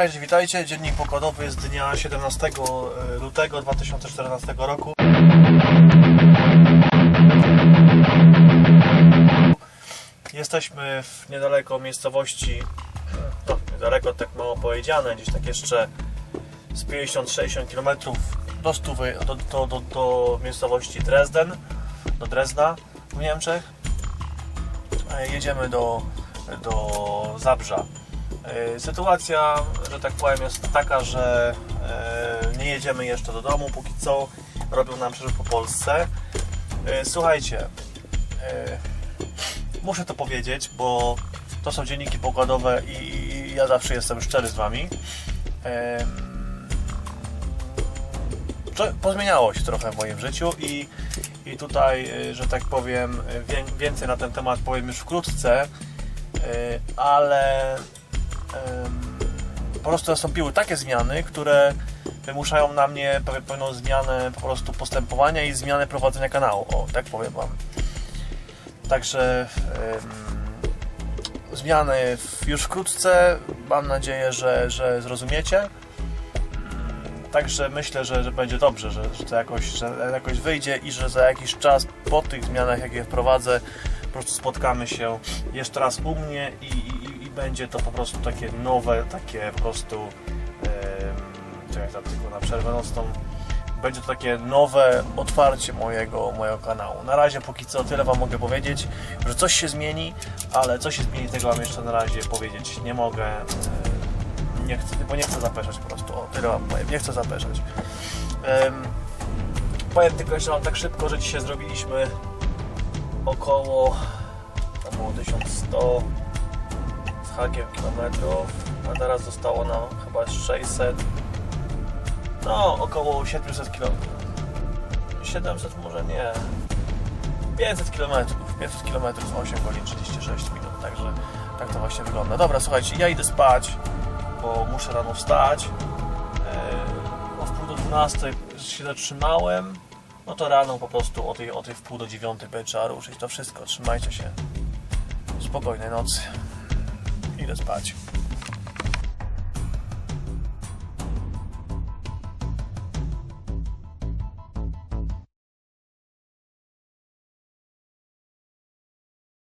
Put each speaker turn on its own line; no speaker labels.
Cześć, witajcie. Dziennik pokładowy jest dnia 17 lutego 2014 roku. Jesteśmy w niedaleko miejscowości, no niedaleko tak mało powiedziane, gdzieś tak jeszcze z 50-60 km do, stówy, do, do, do, do miejscowości Dresden, do Drezna w Niemczech. E, Jedziemy do, do Zabrza. E, Sytuacja, że tak powiem, jest taka, że e, nie jedziemy jeszcze do domu, póki co robią nam przerzup po Polsce. E, Słuchajcie, muszę to powiedzieć, bo to są dzienniki pokładowe i, ja zawsze jestem szczery z Wami. Pozmieniało się trochę w moim życiu i, i tutaj, że tak powiem, wię, więcej na ten temat powiem już wkrótce, ale po prostu nastąpiły takie zmiany, które wymuszają na mnie pe- pewną zmianę po prostu postępowania i zmianę prowadzenia kanału, o tak powiem Wam. Także zmiany już wkrótce, mam nadzieję, że, że zrozumiecie. Także myślę, że, że będzie dobrze, że, że to jakoś, że jakoś wyjdzie i że za jakiś czas po tych zmianach, jakie wprowadzę, po prostu spotkamy się jeszcze raz u mnie i będzie to po prostu takie nowe, takie po prostu em, czekaj, tylko na przerwę nocną będzie to takie nowe otwarcie mojego, mojego kanału. Na razie póki co tyle Wam mogę powiedzieć, że coś się zmieni, ale co się zmieni tego Wam jeszcze na razie powiedzieć nie mogę. Nie chcę, bo nie chcę zapeszać po prostu. O, tyle Wam powiem, nie chcę zapeszać. Em, powiem tylko jeszcze Wam tak szybko, że dzisiaj zrobiliśmy około było 1100 z hakiem kilometrów, a teraz zostało nam chyba 600 no, około 700 km. 700 może nie. 500 km. 500 km 8 godzin 36 minut, także tak to właśnie wygląda. Dobra, słuchajcie, ja idę spać, bo muszę rano wstać. Eee, o wpół do 12 się zatrzymałem. No to rano po prostu o tej, o tej wpół do 9 będzie trzeba ruszyć. To wszystko, trzymajcie się. Spokojnej nocy. Idę spać.